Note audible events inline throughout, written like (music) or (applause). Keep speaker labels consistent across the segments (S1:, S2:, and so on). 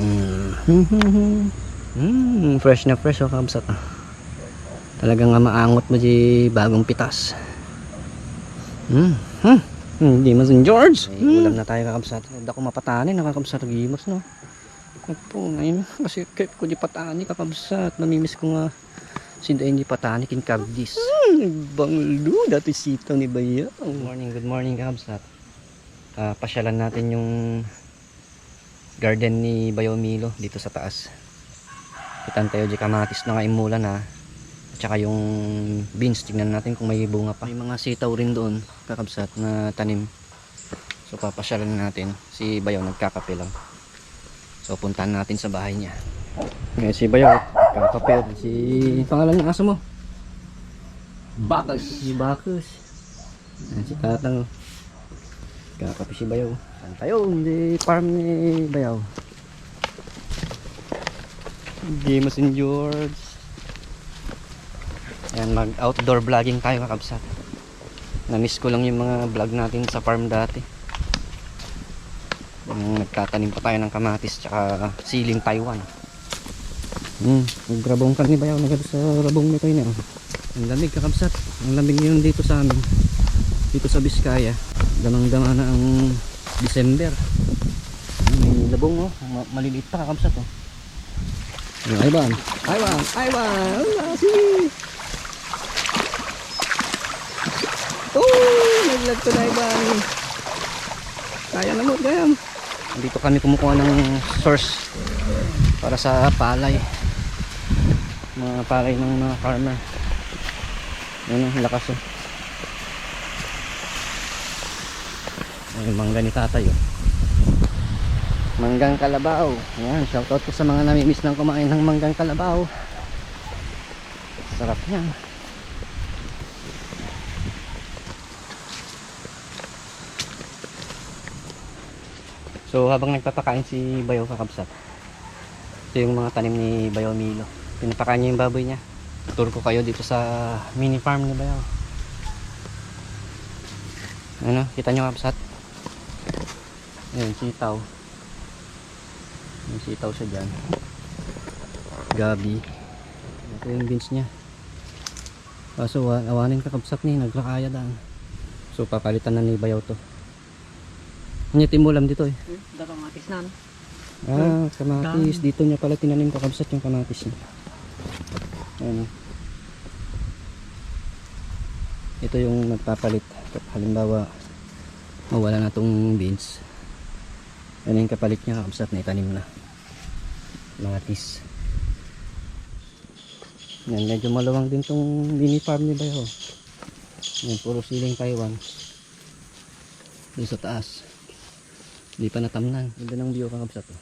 S1: Mm. Mm, fresh na fresh oh kabsat. Talagang maangot mo di bagong pitas. Mm. Hmm. Hindi mas George. Mm. Ulam na tayo kakabsat. Hindi ako mapatani nakakabsat gimos no. Opo, ngayon kasi kahit ko di patani kakabsat. Namimiss ko nga si Dain di patani kin kagdis. Mm, banglo dati sitaw ni Baya. Good morning, good morning kakabsat. Ah, pasyalan natin yung garden ni Bayo Milo dito sa taas. Kitan tayo di kamatis na nga imulan ha. At saka yung beans, tignan natin kung may bunga pa. May mga sitaw rin doon, kakabsat na tanim. So papasyalan natin. Si Bayo nagkakape lang. So puntahan natin sa bahay niya. Ngayon si Bayo, nagkakape. Si pangalan ng aso mo? Bakas. Si Bakas. Si Tatang. Kakape si Bayaw. Saan tayo? Hindi farm ni Bayaw. Hindi mo St. George. Ayan, mag outdoor vlogging tayo kakabsat. Na-miss ko lang yung mga vlog natin sa farm dati. Yung nagtatanim pa tayo ng kamatis tsaka siling Taiwan. Hmm, nagrabong kami Bayaw. Nagado sa rabong nito yun. eh. Ang lamig kakabsat. Ang lamig ngayon dito sa amin. Dito sa Biskaya damang-dama na ang December. May labong oh. Ma- maliliit pa kakamsat oh Ivan. Ivan! Ivan! Sige! Oh naglag to na Ivan. Kaya na mo gayam dito kami kumukuha ng source para sa palay. Mga palay ng mga farmer. Yun ang lakas oh Ay, mangga ni tatay oh. Manggang kalabaw. Ayan, shoutout ko sa mga namimiss ng kumain ng manggang kalabaw. Sarap niyan. So habang nagpapakain si Bayo kakabsat. Ito yung mga tanim ni Bayo Milo. Pinapakain niya yung baboy niya. Tour ko kayo dito sa mini farm ni Bayo. Ano, kita nyo kapsat? Ayan, sitaw. May sitaw siya dyan. Gabi. Ito yung beans niya. Kaso wa- awanin kakabsat ni, naglakaya daan. So papalitan na ni Bayaw to. Ano yung timulam dito eh?
S2: Darang atis na. no?
S1: Ah, kamatis. Dito niya pala tinanim kakabsat yung kamatis niya. Ayan. Ito yung magpapalit. Halimbawa, mawala na tong beans. Yan yung kapalit niya kakabsat na itanim na. Kamatis. Yan, medyo maluwang din tong mini farm ni Bayo. Yan, puro siling Taiwan. Doon sa taas. Hindi pa natamnan. Ganda ng view kakabsat. Oh.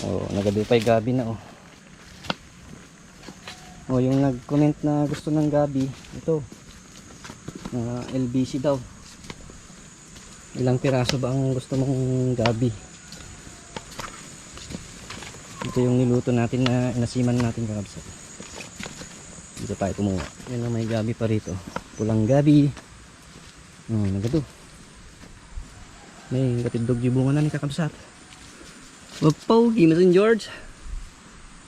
S1: Oh, nagadupay gabi na oh. Oh, yung nag-comment na gusto ng gabi, ito. Na LBC daw. Ilang piraso ba ang gusto mong gabi? Ito yung niluto natin na inasiman natin kakabsat. Dito tayo kumuha. Yan ang may gabi pa rito. Pulang gabi. Oh, nagado. May katidog yung bunga na ni kakabsat. Wapaw, Gimasin George.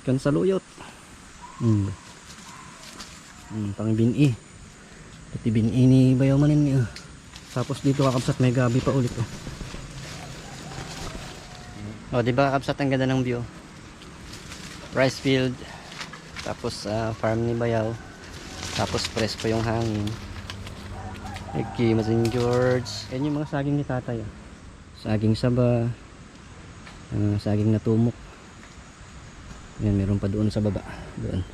S1: Kan saluyot. Hmm. Hmm, pang bini. Pati bini ni bayaw manin niya. Tapos dito kakabsat may gabi pa ulit oh. Oh, di ba kakabsat ang ganda ng view? Rice field. Tapos ah, farm ni Bayaw. Tapos presko yung hangin. Okay, Masin George. Yan yung mga saging ni tatay. ah. Saging saba. Ah, saging na tumok. Yan, meron pa doon sa baba. Doon.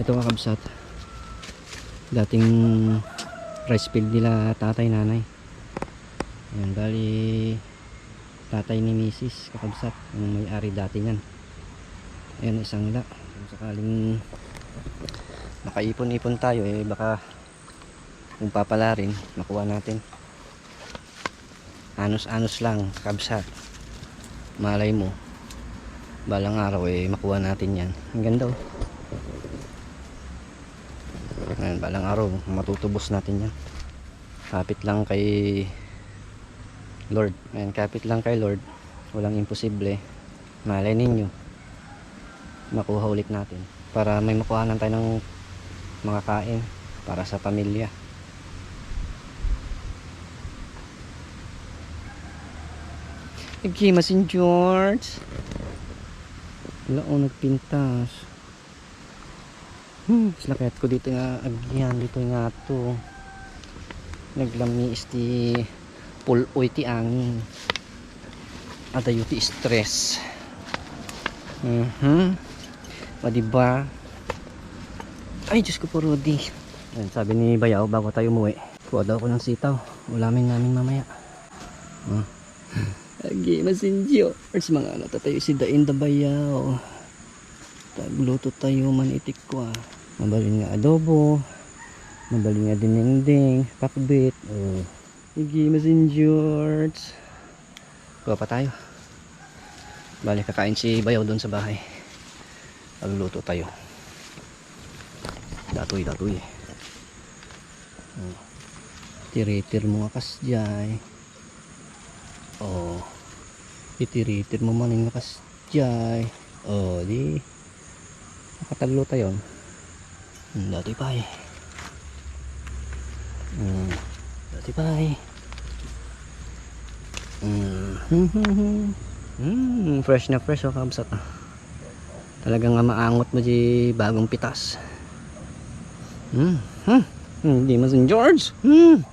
S1: Ito nga kabsat. Dating rice field nila tatay nanay. Yan, bali tatay ni Mrs. kakabsat. Yung may-ari dati niyan. Ayan, isang la. Kung sakaling nakaipon-ipon tayo, eh baka kung papala rin, makuha natin. Anos-anos lang, kabsat malay mo balang araw eh makuha natin yan ang ganda oh Ayan, balang araw matutubos natin yan kapit lang kay Lord Ayan, kapit lang kay Lord. Walang imposible. Malay ninyo. Makuha ulit natin. Para may makuhanan tayo ng mga kain para sa pamilya. Nagkima si George. Wala o nagpintas. Hmm slakayat ko dito nga agyan dito nga to. Naglami isti puloy ti angin adayo ti stress mhm o diba ay Diyos ko po Rudy Ayan, sabi ni Bayaw bago tayo umuwi kuha daw ko ng sitaw ulamin namin mamaya oh. Agi, masinjo. Ars mga ano tayo si Dain da Bayaw. Tagluto tayo man itik ko ah. Mabalin nga adobo. Mabalin nga dinengdeng. Pakbit. Oh. Igi, masinjors. Kuha pa tayo. Bali, kakain si Bayaw doon sa bahay. Magluluto tayo. Datoy, datoy. Oh. Tiritir mo nga kasjay. Oh. Itiritir mo man yung kasjay. Oh, di. Nakatalo tayo. Hmm, dati pa eh. Hmm, dati pa eh. Hmm, hmm, hmm, hmm. Hmm, fresh na fresh oh, kamsat ah. Talagang maangot mo di bagong pitas. Hmm, hmm. Hmm, Hindi man St. George. Hmm.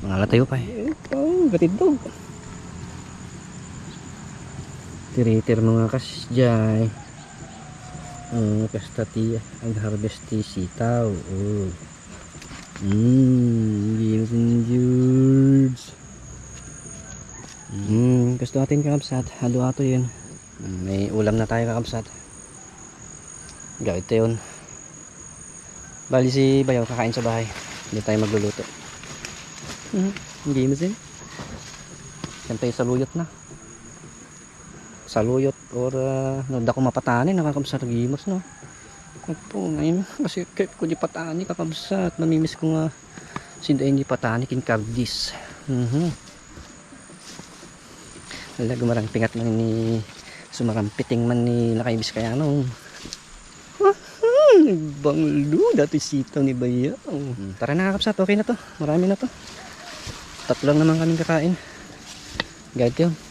S1: Mga tayo pa eh. Oh, gatidog. Tiritir mga kasjay. Oh, kastati ang harvest ti sitaw. Oh. Mmm, St. George. Hmm, gusto natin kakabsat. Halo ato yun. Mm, May ulam na tayo kakabsat. Gawit yun. Bali si Bayaw kakain sa bahay. Hindi tayo magluluto. Mo sin. Yan tayo saluyot na. Saluyot or uh, nagda ko mapatani nakakamsat gimos no. Opo, ngayon (laughs) kasi kahit ko di patani kakabsat. Namimiss ko nga sindayin di patani kin kardis. Mhm. Wala gumarang pingat man ni sumarampiting man ni Lakaibis kaya no. Banglo, dati sitaw ni Bayaw. Hmm, Tara na kakapsat, okay na to. Marami na to. Tatlo lang naman kaming kakain. Guide yun.